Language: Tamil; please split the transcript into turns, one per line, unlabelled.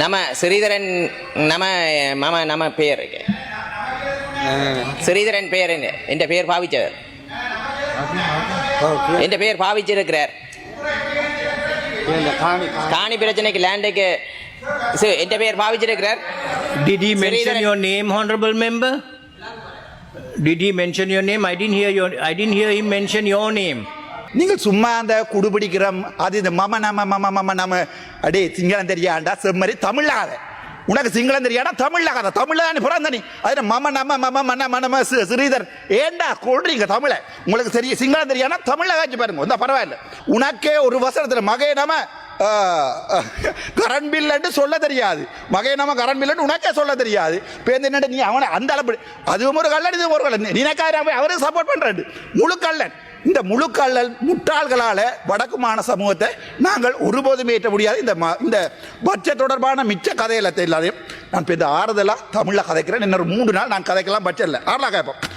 நம்ம ஸ்ரீதரன் நம்ம மாமா நம்ம பேர் ஸ்ரீதரன் பேர் என் பேர் பாவிச்சவர் என் பேர் பாவிச்சிருக்கிறார் காணி பிரச்சனைக்கு லேண்டுக்கு என் பேர் பாவிச்சிருக்கிறார்
Did he mention your name, honorable member? Did he mention your name? I didn't hear your. I didn't hear him mention your name.
நீங்கள் சும்மா அந்த குடுபிடிக்கிறம். அது இந்த மம நம மம மம நம. அடே சிங்களம் தெரியாண்டா செம்மறி தமிழாத உனக்கு சிங்களம் தெரியாடா தமிழாகாத தமிழ் தான் பிறந்த நீ அதில் மம நம மம மன மனம சிறீதர். ஸ்ரீதர் ஏண்டா கொள்றீங்க தமிழை? உங்களுக்கு தெரிய சிங்களம் தெரியாதா தமிழ காட்சி பாருங்க. இந்த பரவாயில்ல. உனக்கே ஒரு வசனத்தில் மகை நம கரண்ட் பில்லுன்னு சொல்ல தெரியாது. மகை நம்ம கரண்ட் பில்லுன்னு உனக்கே சொல்ல தெரியாது. இப்போ என்னட்டு நீ அவனை அந்த அளவு அதுவும் ஒரு கல்லன் இதுவும் ஒரு கல்லன் நினைக்காத அவருக்கு சப்போர்ட் பண்ணுறாரு முழு கல்லன் இந்த முழு முட்டாள்களால் வடக்கு மாண சமூகத்தை நாங்கள் ஒருபோதும் ஏற்ற முடியாது. இந்த ம- இந்த பட்ஜெட் தொடர்பான மிச்ச கதையில எல்லாத்தையும் நான் இப்போ இந்த ஆறுதலாக தமிழில் கதைக்கிறேன். இன்னொரு மூன்று நாள் நான் கதைக்கலாம் பட்ஜெட்டில் ஆறலாம் கேட்போம்.